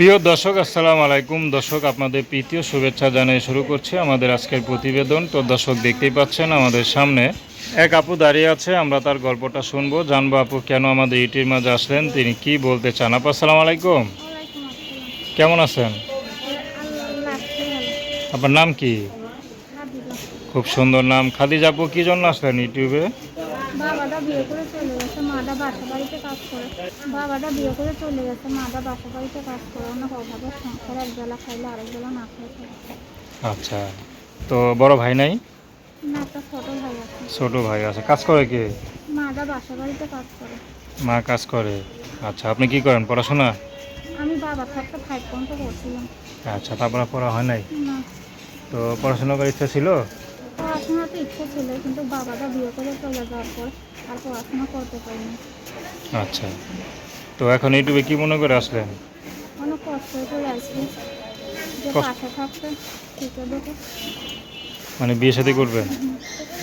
প্রিয় দর্শক, আসসালামু আলাইকুম। দর্শক, আপনাদের প্রীতীয় শুভেচ্ছা জানিয়ে শুরু করছি আমাদের আজকের প্রতিবেদন। তো দর্শক, দেখতেই পাচ্ছেন আমাদের সামনে এক আপু দাঁড়িয়ে আছে। আমরা তার গল্পটা শুনব। জানব আপু, কেন আমাদের ইটির মাঝে আসলেন? তিনি কি বলতে চান? আপু, আসসালামু আলাইকুম। কেমন আছেন? আপনার নাম কি? খুব সুন্দর নাম। খাদিজা আপু, কি জন্য আসলেন ইউটিউবে? মাটা বাসা বাড়িতে কাজ করে। বাবাটা বিয়ে করে চলে গেছে মাটা বাসা বাড়িতে কাজ করে। অন্য অভাবের সংসার এক বেলা খাইলে আরেক বেলা না খেয়ে আচ্ছা তো বড় ভাই নাই? না একটা ছোট ভাই আছে। ছোট ভাই আছে কাজ করে কে? মাটা বাসা বাড়িতে কাজ করে। মা কাজ করে। আচ্ছা আপনি কি করেন পড়াশোনা? আমি বাবা থাকতে ফাইভ পর্যন্ত করছিলাম আচ্ছা তারপরে পড়া হয় নাই? না। তো পড়াশোনা করার ইচ্ছা ছিল? পড়াশোনাতে ইচ্ছে ছিল কিন্তু বাবাটা বিয়ে করে চলে যাওয়ার পর আর পড়াশোনা করতে পারিনি। আচ্ছা। তো এখন ইউটিউবে কি মনে করে আসলেন? অনেক কষ্ট করে আসছি যে কষ্ট- পাশে থাকতে শিখে দেখে মানে বিয়ে শাদী করবেন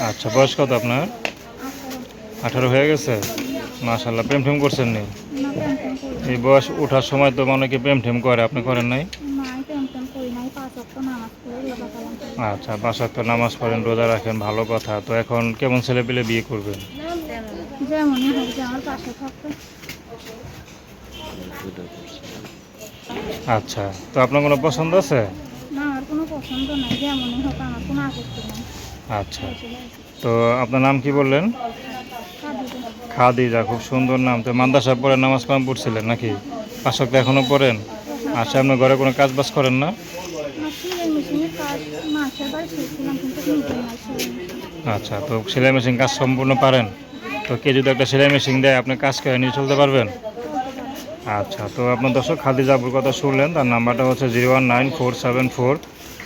আচ্ছা বয়স কত আপনার? আঠারো আঠারো হয়ে গেছে? মাশাল্লাহ প্রেম টেম করছেন নি? করি এই বয়স ওঠার সময় তো অনেকে প্রেম ঠেম করে আপনি করেন নাই নাই টেনশন করি নাই পাঁচ অক্ট নামাজ পড়ে রোজা পালন করি আচ্ছা বাসার তো নামাজ পড়েন রোজা রাখেন ভালো কথা। তো এখন কেমন ছেলে পেলে বিয়ে করবেন? যেমনই হোক যে আমার পাশে থাকতে আচ্ছা তো আপনার কোনো পছন্দ আছে? না আমার কোনো পছন্দ নাই যেমনই হোক আমার কোনো আপত্তি নেই। আচ্ছা তো আপনার নাম কি বললেন? খাদিজা খুব সুন্দর নাম। তো মাদ্রাসা পড়ে নামাজ কালাম পড়ছিলেন নাকি? পাশক তো এখনও পড়েন? আচ্ছা আপনার ঘরে কোনো কাজ বাজ করেন না? আচ্ছা তো সেলাই মেশিন কাজ সম্পূর্ণ পারেন? তো কে যদি একটা সেলাই মেশিন দেয়, আপনি কাজ করে নিয়ে চলতে পারবেন? আচ্ছা তো আপনার দর্শক খাদিজা আপুর কথা শুনলেন, তার নাম্বারটা হচ্ছে zero one nine four seven four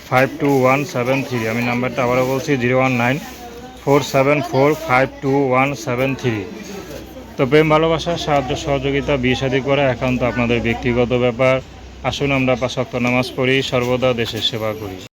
five two one seven three. আমি নাম্বারটা আবারও বলছি, zero one nine four seven four five two one seven three. তো প্রেম, ভালোবাসা, সাহায্য, সহযোগিতা, বিয়ে শাদী করা একান্ত আপনাদের ব্যক্তিগত ব্যাপার। আসুন আমরা পাঁচ নামাজ পড়ি সর্বদা দেশের সেবা করি।